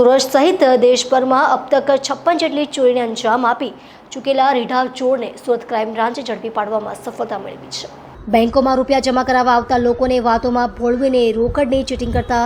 સુરત સહિત દેશભરમાં અબ તક છપ્પન જેટલી ચોરીને અંજામ આપી ચૂકેલા રીઢા ચોરને સુરત ક્રાઇમ બ્રાન્ચે ઝડપી પાડવામાં સફળતા મેળવી છે. બેંકોમાં રૂપિયા જમા કરાવવા આવતા લોકોને વાતોમાં ભોળવીને રોકડની ચીટિંગ કરતા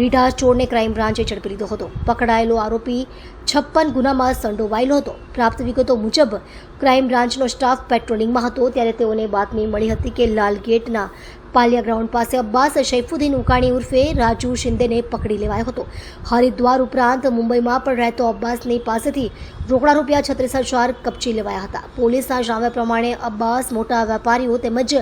રીઢા ચોરને ક્રાઇમ બ્રાન્ચે ઝડપી લીધો હતો. પકડાયેલો આરોપી છપ્પન ગુનામાં સંડોવાયેલો હતો. પ્રાપ્ત વિગતો મુજબ, ક્રાઇમ બ્રાન્ચનો સ્ટાફ પેટ્રોલિંગમાં હતો, ત્યારે તેઓને બાતમી મળી હતી કે લાલ ગેટના પાલિયા ગ્રાઉન્ડ પાસે અબ્બાસ શૈફુદ્દીન ઉકાણી ઉર્ફે રાજુ શિંદેને પકડી લેવાયો હતો. હરિદ્વાર ઉપરાંત મુંબઈમાં પણ રહેતો અબ્બાસની પાસેથી રોકડા રૂપિયા છત્રીસ હજાર કપચી લેવાયા હતા. પોલીસના જણાવ્યા પ્રમાણે અબ્બાસ મોટા વેપારીઓ તેમજ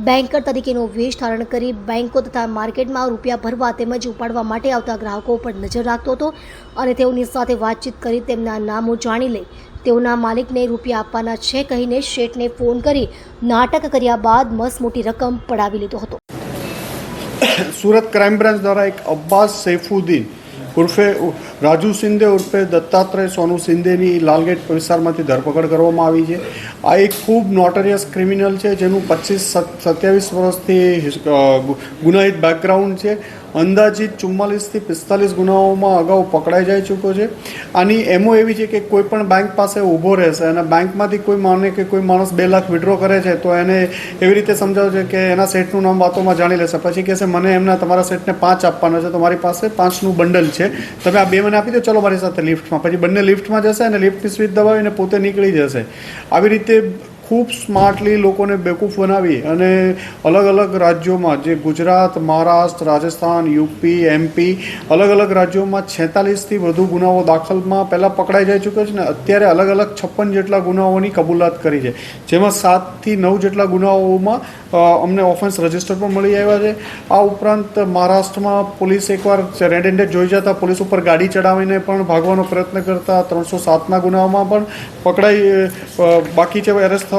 બેન્કર તરીકેનો વેશ ધારણ કરી બેન્કો તથા માર્કેટમાં રૂપિયા ભરવા તેમજ ઉપાડવા માટે આવતા ગ્રાહકો પર નજર રાખતો હતો અને તેઓની સાથે વાતચીત કરી તેમના નામો જાણી લે તેઓના માલિકને રૂપિયા આપવાના છે કહીને શેઠને ફોન કરી નાટક કર્યા બાદ મસ મોટી રકમ પડાવી લીધો હતો. સુરત ક્રાઇમ બ્રાન્ચ દ્વારા એક અબ્બાસ સૈફુદ્દીન ઉર્ફે રાજુ સિંદે ઉર્ફે દત્તાત્રેય સોનુ શિંદેની લાલગેટ વિસ્તારમાંથી ધરપકડ કરવામાં આવી છે. આ એક ખૂબ નોટરિયસ ક્રિમિનલ છે જેનું પચીસ સત્યાવીસ વર્ષથી ગુનાહિત બેકગ્રાઉન્ડ છે. અંદાજિત ચુમ્માલીસથી પિસ્તાલીસ ગુનાઓમાં અગાઉ પકડાઈ જઈ ચૂક્યો છે. આની એમો એવી છે કે કોઈ પણ બેંક પાસે ઊભો રહેશે અને બેંકમાંથી કોઈ માને કે કોઈ માણસ બે લાખ વિડ્રો કરે છે, તો એને એવી રીતે સમજાવજો કે એના સેટનું નામ વાતોમાં જાણી લેશે. પછી કહેશે, મને એમના તમારા સેટને પાંચ આપવાના છે તો મારી પાસે પાંચનું બંડલ છે. તમે આ બે મને આપી દો, ચલો મારી સાથે લિફ્ટમાં પછી બંને લિફ્ટમાં જશે અને લિફ્ટની સ્વિચ દબાવીને પોતે નીકળી જશે. આવી રીતે ખૂબ સ્માર્ટલી લોકોને બેકૂફ બનાવી અને અલગ અલગ રાજ્યોમાં જે ગુજરાત, મહારાષ્ટ્ર, રાજસ્થાન, યુપી, એમપી, અલગ અલગ રાજ્યોમાં છેતાલીસથી વધુ ગુનાઓ દાખલમાં પહેલાં પકડાઈ જઈ ચૂક્યો છે ને અત્યારે અલગ અલગ છપ્પન જેટલા ગુનાઓની કબૂલાત કરી છે. જેમાં સાતથી નવ જેટલા ગુનાઓમાં અમને ઓફેન્સ રજિસ્ટર પણ મળી આવ્યા છે. આ ઉપરાંત મહારાષ્ટ્રમાં પોલીસ એકવાર રેડ હેન્ડેડ જોઈ જતા પોલીસ ઉપર ગાડી ચડાવીને પણ ભાગવાનો પ્રયત્ન કરતા ત્રણસો સાતના ગુનાઓમાં પણ પકડાઈ બાકી છે એરેસ્ટ